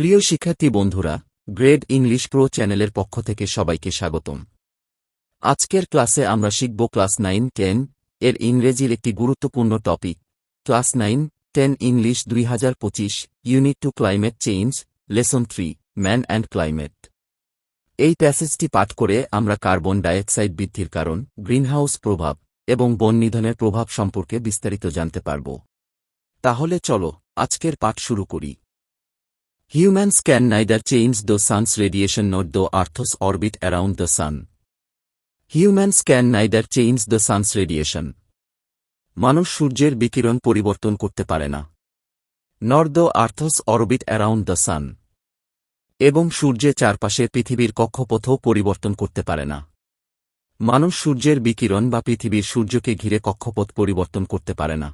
প্রিয় শিক্ষার্থী বন্ধুরা, গ্রেড ইংলিশ প্রো চ্যানেলের পক্ষ থেকে সবাইকে স্বাগতম। আজকের ক্লাসে আমরা শিখব ক্লাস নাইন, টেন এর ইংরেজির একটি গুরুত্বপূর্ণ topic. Class nine, ten English দুই হাজার পঁচিশ unit two climate change, lesson three, man and climate. এই প্যাসেজটি পাঠ করে আমরা কার্বন ডাইঅক্সাইড বৃদ্ধির কারণ, গ্রিনহাউস প্রভাব এবং বন নিধনের প্রভাব সম্পর্কে বিস্তারিত জানতে পারব। তাহলে চলো, আজকের পাঠ শুরু করি। Humans can neither change the sun's radiation nor the Earth's orbit around the sun. Humans can neither change the sun's radiation. মানুষ সূর্যের বিকিরণ পরিবর্তন করতে পারে না nor the earth's orbit around the sun এবং সূর্যের চারপাশে পৃথিবীর কক্ষপথও পরিবর্তন করতে পারে না মানুষ সূর্যের বিকিরণ বা পৃথিবীর সূর্যকে ঘিরে কক্ষপথ পরিবর্তন করতে পারে না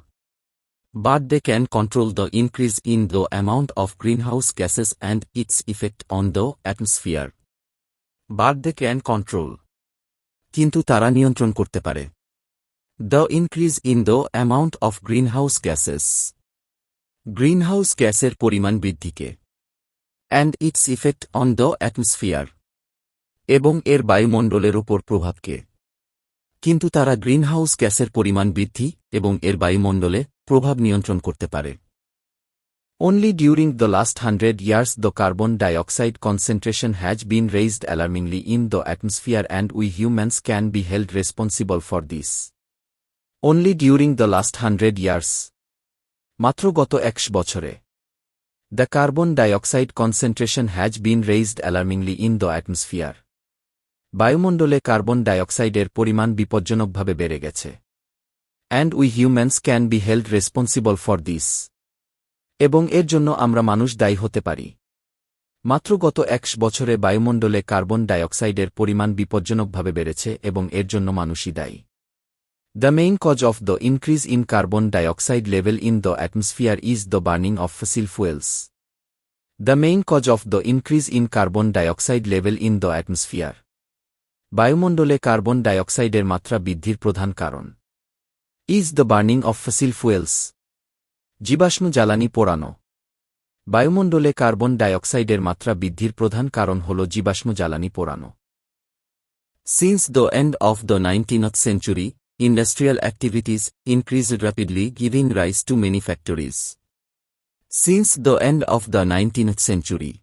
but they can control the increase in the amount of greenhouse gases and its effect on the atmosphere. But they can control. কিন্তু তারা নিয়ন্ত্রণ করতে পারে। The increase in the amount of greenhouse gases greenhouse গ্যাসের পরিমাণ বৃদ্ধিকে and its effect on the atmosphere এবং এর বায়ুমণ্ডলের ওপর প্রভাবকে কিন্তু তারা গ্রিনহাউস গ্যাসের পরিমাণ বৃদ্ধি এবং এর বায়ুমণ্ডলে প্রভাব নিয়ন্ত্রণ করতে পারে Only during the last hundred years the carbon dioxide concentration has been raised alarmingly in the atmosphere and we humans can be held responsible for this. Only during the last hundred years. মাত্র গত একশ বছরে The carbon dioxide concentration has been raised alarmingly in the atmosphere. বায়ুমণ্ডলে carbon ডাইঅক্সাইডের পরিমাণ বিপজ্জনকভাবে বেড়ে গেছে। And we humans can be held responsible for this এবং এর জন্য আমরা মানুষ দায়ী হতে পারি। মাত্র গত একশ বছরে বায়ুমণ্ডলে কার্বন ডাইঅক্সাইডের পরিমাণ বিপজ্জনকভাবে বেড়েছে এবং এর জন্য মানুষই দায়ী। The main cause of the increase in carbon dioxide level in the atmosphere is the burning of fossil fuels the main cause of the increase in carbon dioxide level in the atmosphere বায়ুমণ্ডলে carbon ডাইঅক্সাইডের মাত্রা বৃদ্ধির প্রধান কারণ। Is the burning of fossil fuels জীবাশ্ম জ্বালানি পোড়ানো। বায়ুমণ্ডলে কার্বন ডাইঅক্সাইডের মাত্রা বৃদ্ধির প্রধান কারণ হল জীবাশ্ম জ্বালানি পোড়ানো। Since the end of the nineteenth century industrial activities increased rapidly giving rise to many factories since the end of the nineteenth century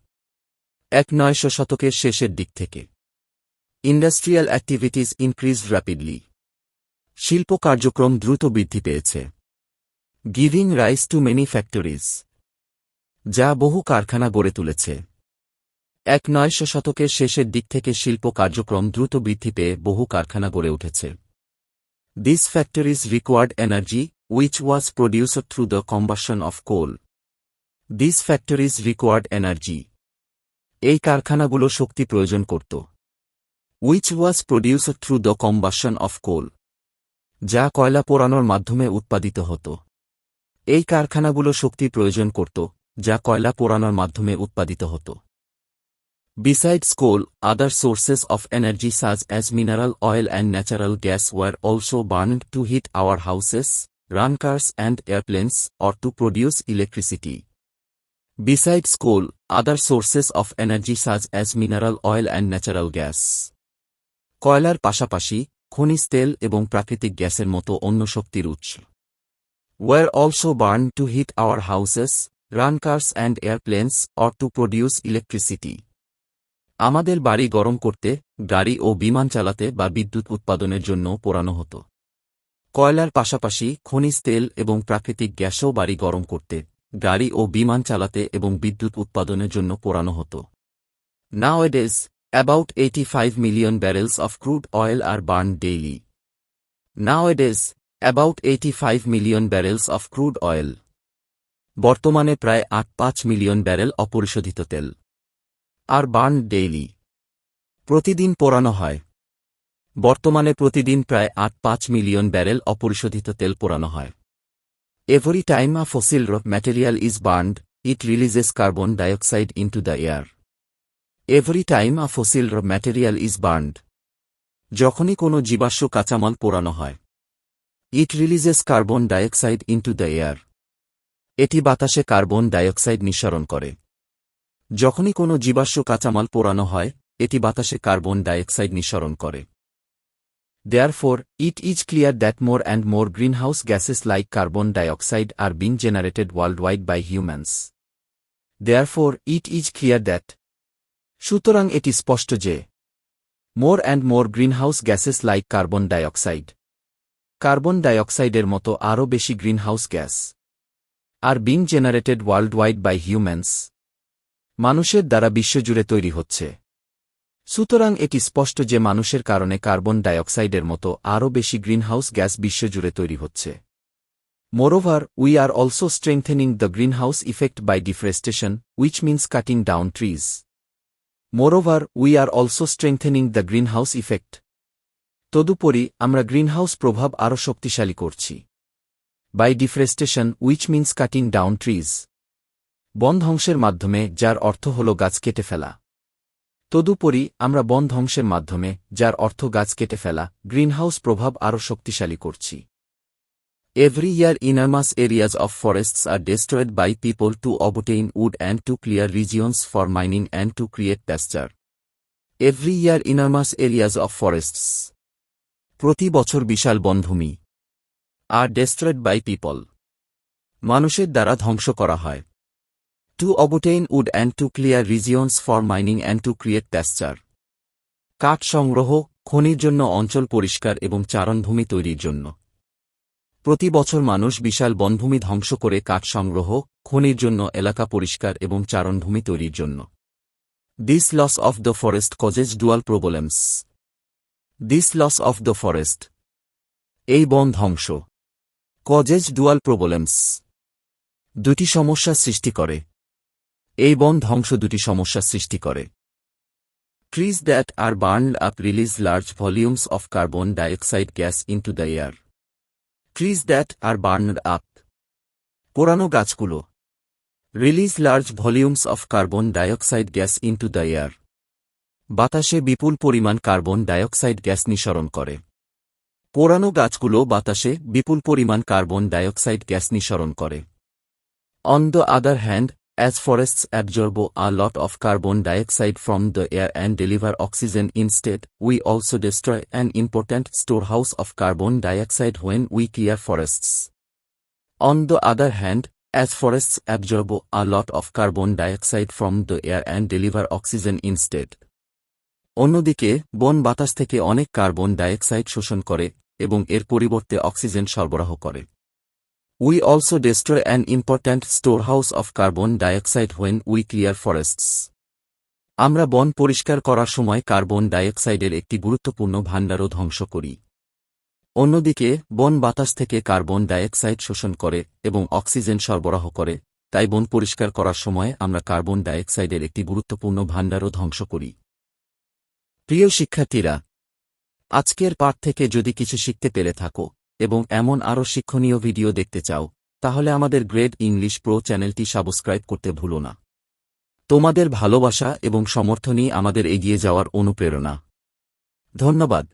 এক নয়শো শতকের শেষের দিক থেকে। ইন্ডাস্ট্রিয়াল অ্যাক্টিভিটিস ইনক্রিজ র্যাপিডলি শিল্প কার্যক্রম দ্রুত বৃদ্ধি পেয়েছে. Giving rise to many factories যা বহু কারখানা গড়ে তুলেছে। এক নয়শো শতকের শেষের দিক থেকে শিল্প কার্যক্রম দ্রুত বৃদ্ধি পেয়ে বহু কারখানা গড়ে উঠেছে। This factories required energy which was produced through the combustion of coal this factories required energy এই কারখানাগুলো শক্তি প্রয়োজন করত। Which was produced through the combustion of coal যা কয়লা পোড়ানোর মাধ্যমে উৎপাদিত হতো। এই কারখানাগুলো শক্তি প্রয়োজন করত, যা কয়লা পোড়ানোর মাধ্যমে উৎপাদিত হতো। Besides coal other sources of energy such as mineral oil and natural gas were also burned to heat our houses run cars and airplanes or to produce electricity besides coal other sources of energy such as mineral oil and natural gas কয়লার পাশাপাশি খনিজ তেল এবং প্রাকৃতিক গ্যাসের মতো অন্য শক্তির উৎস। Were also burn to heat our houses run cars and airplanes or to produce electricity আমাদের বাড়ি গরম করতে, গাড়ি ও বিমান চালাতে বা বিদ্যুৎ উৎপাদনের জন্য পোড়ানো হতো। কয়লার পাশাপাশি খনিজ তেল এবং প্রাকৃতিক গ্যাসও বাড়ি গরম করতে, গাড়ি ও বিমান চালাতে এবং বিদ্যুৎ উৎপাদনের জন্য পোড়ানো হতো। Nowadays About 85 million barrels of crude oil are burned daily. Nowadays, about 85 million barrels of crude oil. বর্তমানে প্রায় আট পাঁচ মিলিয়ন ব্যারেল অপরিশোধিত তেল আর বার্ন ডেইলি প্রতিদিন পোড়ানো হয় বর্তমানে প্রতিদিন প্রায় আট পাঁচ মিলিয়ন ব্যারেল অপরিশোধিত তেল পোড়ানো হয় every time a fossil material is burned it releases carbon dioxide into the air every time a fossil material is burned যখনই কোনো জীবাশ্ম কাঁচামাল পোড়ানো হয় it releases carbon dioxide into the air এটি বাতাসে কার্বন ডাইঅক্সাইড নিঃসরণ করে। যখনই কোনো জীবাশ্ম কাঁচামাল পোড়ানো হয় এটি বাতাসে কার্বন ডাইঅক্সাইড নিঃসরণ করে। Therefore, it is clear that more and more greenhouse gases like carbon dioxide are being generated worldwide by humans. Therefore, it is clear that সুতরাং এটি স্পষ্ট যে, more and more greenhouse gases like carbon dioxide. Carbon ডাইঅক্সাইডের মতো আরও বেশি greenhouse gas. R being generated world wide by humans. মানুষের দ্বারা বিশ্বজুড়ে তৈরি হচ্ছে। সুতরাং এটি স্পষ্ট যে মানুষের কারণে কার্বন ডাইঅক্সাইডের মতো আরও বেশি গ্রিনহাউস গ্যাস বিশ্বজুড়ে তৈরি হচ্ছে। Moreover we are also strengthening the greenhouse effect by deforestation which means cutting down trees moreover we are also strengthening the greenhouse effect তদুপরি, আমরা গ্রিনহাউস প্রভাব আরও শক্তিশালী করছি। By deforestation which means cutting down trees বন ধ্বংসের মাধ্যমে, যার অর্থ হল গাছ কেটে ফেলা। তদুপরি, আমরা বন ধ্বংসের মাধ্যমে, যার অর্থ গাছ কেটে ফেলা গ্রিনহাউস প্রভাব আরও শক্তিশালী করছি। Every year enormous areas of forests are destroyed by people to obtain wood and to clear regions for mining and to create pasture. Every year enormous areas of forests. প্রতি বছর বিশাল বনভূমি আর ডেস্ট্রয়েড বাই পিপল মানুষের দ্বারা ধ্বংস করা হয় to obtain wood and to clear regions for mining and to create pasture কাঠ সংগ্রহ খনির জন্য অঞ্চল পরিষ্কার এবং চারণভূমি তৈরির জন্য প্রতি বছর মানুষ বিশাল বনভূমি ধ্বংস করে কাঠ সংগ্রহ, খনির জন্য এলাকা পরিষ্কার এবং চারণভূমি তৈরির জন্য। This loss of the forest causes dual problems this loss of the forest এই বন ধ্বংস। কজেজ ডুয়াল প্রবলেমস দুটি সমস্যা সৃষ্টি করে। এই বন ধ্বংস দুটি সমস্যা সৃষ্টি করে। Trees that are burned up release large volumes of carbon dioxide gas into the air. Trees that are burn up পোড়ানো গাছগুলো release large volumes of carbon dioxide gas into the air বাতাসে বিপুল পরিমাণ কার্বন ডাইঅক্সাইড গ্যাস নিঃসরণ করে। পোড়ানো গাছগুলো বাতাসে বিপুল পরিমাণ কার্বন ডাইঅক্সাইড গ্যাস নিঃসরণ করে। On the other hand As forests absorb a lot of carbon dioxide from the air and deliver oxygen instead, we also destroy an important storehouse of carbon dioxide when we clear forests. On the other hand, as forests absorb a lot of carbon dioxide from the air and deliver oxygen instead. অন্যদিকে বন বাতাস থেকে অনেক carbon dioxide শোষণ করে এবং এর পরিবর্তে অক্সিজেন সরবরাহ করে We also destroy an important storehouse of carbon dioxide when we clear forests. আমরা বন পরিষ্কার করার সময় কার্বন ডাইঅক্সাইডের একটি গুরুত্বপূর্ণ ভাণ্ডারও ধ্বংস করি অন্যদিকে, বন বাতাস থেকে কার্বন ডাইঅক্সাইড শোষণ করে এবং অক্সিজেন সরবরাহ করে, তাই বন পরিষ্কার করার সময় আমরা কার্বন ডাইঅক্সাইডের একটি গুরুত্বপূর্ণ ভাণ্ডারও ধ্বংস করি প্রিয় শিক্ষার্থীরা, আজকের পাঠ থেকে যদি কিছু শিখতে পেরে থাকো এবং এমন আরও শিক্ষণীয় ভিডিও দেখতে চাও, তাহলে আমাদের গ্রেট ইংলিশ প্রো চ্যানেলটি সাবস্ক্রাইব করতে ভুলো না। তোমাদের ভালোবাসা এবং সমর্থনই আমাদের এগিয়ে যাওয়ার অনুপ্রেরণা। ধন্যবাদ।